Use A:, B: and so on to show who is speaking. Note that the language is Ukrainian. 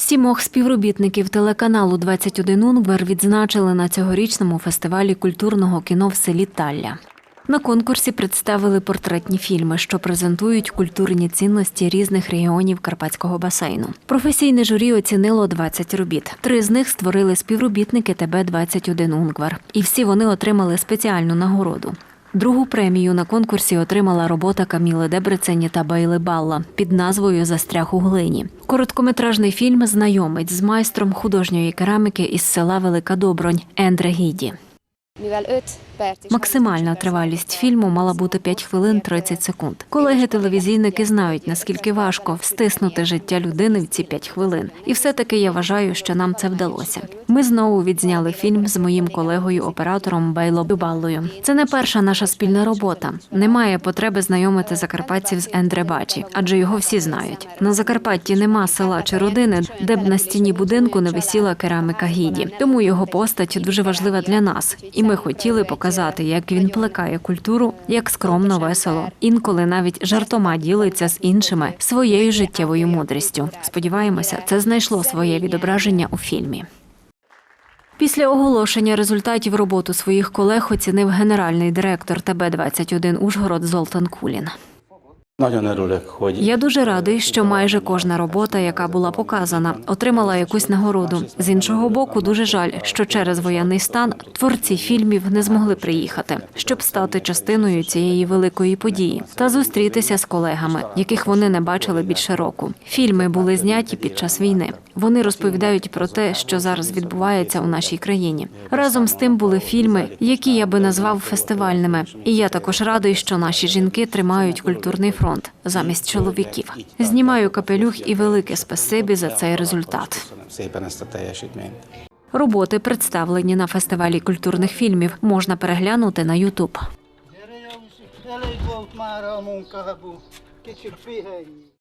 A: Сімох співробітників телеканалу 21 Унгвер відзначили на цьогорічному фестивалі культурного кіно в селі Талля. На конкурсі представили портретні фільми, що презентують культурні цінності різних регіонів Карпатського басейну. Професійне журі оцінило 20 робіт. Три з них створили співробітники ТБ 21 Унгвар, і всі вони отримали спеціальну нагороду. Другу премію на конкурсі отримала робота Каміли Дебрецені та Байли Балла під назвою Застряг у глині. Короткометражний фільм знайомить з майстром художньої кераміки із села Велика Добронь Ендре Гіді.
B: Mivel 5 percig...
A: Максимальна тривалість фільму мала бути 5 хвилин 30 секунд. Колеги-телевізійники знають, наскільки важко встиснути життя людини в ці 5 хвилин. І все-таки я вважаю, що нам це вдалося. Ми знову відзняли фільм з моїм колегою-оператором Байло Баллою. Це не перша наша спільна робота. Немає потреби знайомити закарпатців з Ендре Бачі, адже його всі знають. На Закарпатті нема села чи родини, де б на стіні будинку не висіла кераміка гіді. Тому його постать дуже важлива для нас, і ми хотіли показати, як він плекає культуру, як скромно, весело, інколи навіть жартома ділиться з іншими своєю життєвою мудрістю. Сподіваємося, це знайшло своє відображення у фільмі. Після оголошення результатів роботу своїх колег оцінив генеральний директор ТБ-21 Ужгород Золтан Кулін. Я дуже радий, що майже кожна робота, яка була показана, отримала якусь нагороду. З іншого боку, дуже жаль, що через воєнний стан творці фільмів не змогли приїхати, щоб стати частиною цієї великої події та зустрітися з колегами, яких вони не бачили більше року. Фільми були зняті під час війни. Вони розповідають про те, що зараз відбувається у нашій країні. Разом з тим були фільми, які я би назвав фестивальними. І я також радий, що наші жінки тримають культурний фронт замість чоловіків. Знімаю капелюх і велике спасибі за цей результат. Роботи, представлені на фестивалі культурних фільмів, можна переглянути на Ютуб.